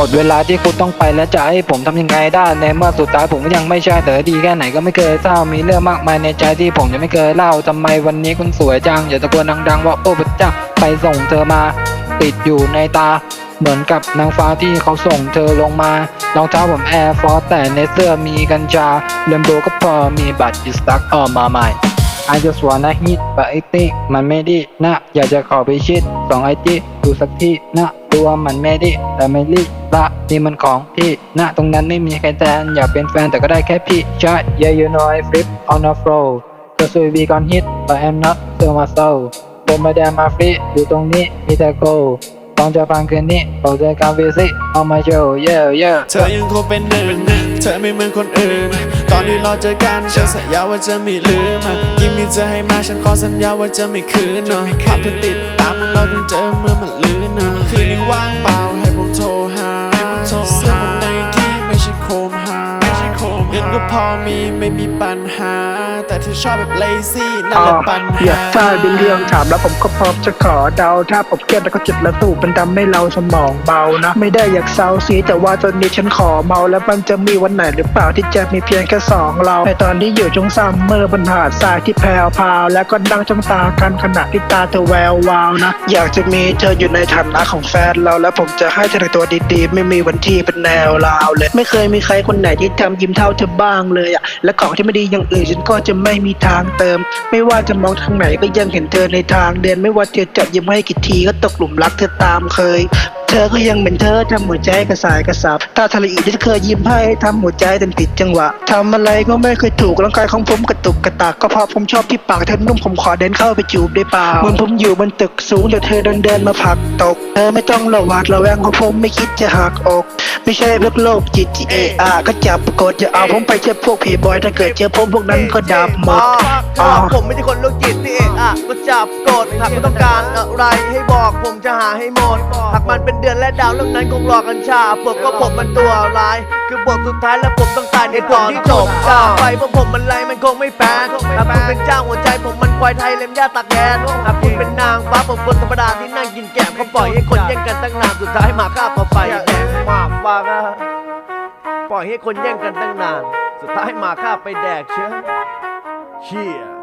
มดเวลาที่คุณต้องไปแล้วจะให้ผมทำยังไงได้ในเมื่อสุดท้ายผมก็ยังไม่ใช่แต่ดีแค่ไหนก็ไม่เคยเศร้ามีเรื่องมากมายในใจที่ผมยังไม่เคยเล่าทำไมวันนี้คุณสวยจังอย่าตะโกนดังๆว่าโอ้พระเจ้าไปส่งเธอมา ติดอยู่ในตา เหมือนกับนางฟ้าที่เขาส่งเธอลงมารองเท้าผมแอร์ฟอร์แต่ในเสื้อมีกัญชาเลมโบก็พอมีบัตรอิสตักออกมาใหม่ I just wanna hit แต่ไอติมันไม่ดีนะ อยากจะขอไปชิดสองไอติดูสักทีนะ ตัวมันไม่ดีแต่ไม่รีบ ละนี่มันของพี่นะตรงนั้นไม่มีใครแทนอยากเป็นแฟนแต่ก็ได้แค่พี่ใช่ Yeah you know I flip on the floor Cause we be gon' hit but I'm not so much so เดินมาแดนมาฟรีอยู่ตรงนี้มีแต่โกต้องจะฟังคืนนี้บอกเจอกันวิสิเอามาโชว์ yeah yeah เธอยังคงเป็นหนึ่งเธอไม่เหมือนคนอื่น ตอนที่เราเจอกันฉันสัญญาว่าจะไม่ลืมยิ่งมีเธอให้มาฉันขอสัญญาว่าจะไม่คืนนาะภาพเธอติดตามเราจนเจอเมื่อมันลืนนาะคืนนี้ว่างาเงินก็พอมีไม่มีปัญหา แต่ที่ชอบแบบ lazy นั่นแหละปัญอยาหากทราบเป็นเรื่องถามแล้วผมก็พร้อมจะขอเดา ถ้าผมเครียดแล้วก็จุดแล้วตูบมันทำให้เราสมองเบานะ ไม่ได้อยากเศร้าสีแต่ว่าตอนนี้ฉันขอเมาแล้วมันจะมีวันไหนหรือเปล่าที่จะมีเพียงแค่สองเราในตอนที่อยู่ช่วงซัมเมอร์บนหาดทรายที่แพรวพาวแล้วก็นั่งจ้องตากันขณะที่ตาเธอแวววาวนะ อยากจะมีเธออยู่ในฐานะของแฟนเรา แล้วผมจะให้เธอในตัวดีๆ ไม่มีวันที่เป็นแนวลาวเลย ไม่เคยมีใครคนไหนที่ทำยิ้มเท่าเธอบ้างเลยอะและของที่ไม่ดีอย่างอื่นฉันก็จะไม่มีทางเติม ไม่ว่าจะมองทางไหนก็ยังเห็นเธอในทางเดินไม่ว่าเธอจะยิ้มให้กี่ทีก็ตกหลุมรักเธอตามเคยเธอก็ยังเป็นเธอทำหัวใจกระสายกระสับถ้าทะเลอีที่เคยยิ้มให้ทำหัวใจเต้นผิดจังหวะทำอะไรก็ไม่เคยถูกร่างกายของผมกระตุกกระตากก็เพราะผมชอบที่ปากเธอนุ่มผมขอเดินเข้าไปจูบได้เปล่าเหมือนผมอยู่บนตึกสูงแต่เธอเดินเดินมาผักตก เธอไม่ต้องระหวาดระแวงเพราะผมไม่คิดจะหักอก ไม่ใช่พวกโลกจิตจีเออาก็จับกดอย่าเอาผมไปเชื่อพวกผีบอยถ้าเกิดเจอผมพวกนั้นก็ดับหมดถ้าผมไม่ใช่คนโรคจิตที่เอะอะก็จับกดหากคุณต้องการอะไรให้บอกผมจะหาให้หมดหากมันเป็นเดือนและดาวเรื่องนั้นคงรอกันชาปกก็ผมมันตัวร้าย คือบทสุดท้ายแล้วผมต้องตายในตอนที่จบกาไปเพราะผมมันไรมันคงไม่แปลหากคุณเป็นเจ้าหัวใจผมมันควายไทยเล็มย่าตากแดนหากคุณเป็นนางฟ้าผมคนธรรมดาที่นั่งกินแกมก็ปล่อยให้คนแย่งกันตั้งนานสุดท้ายหมาฆ่าพอไฟ แดงมากอะปล่อยให้คนแย่งกันตั้งนาน สุดท้ายมาข้าไปแดกเชื้อเชี่ย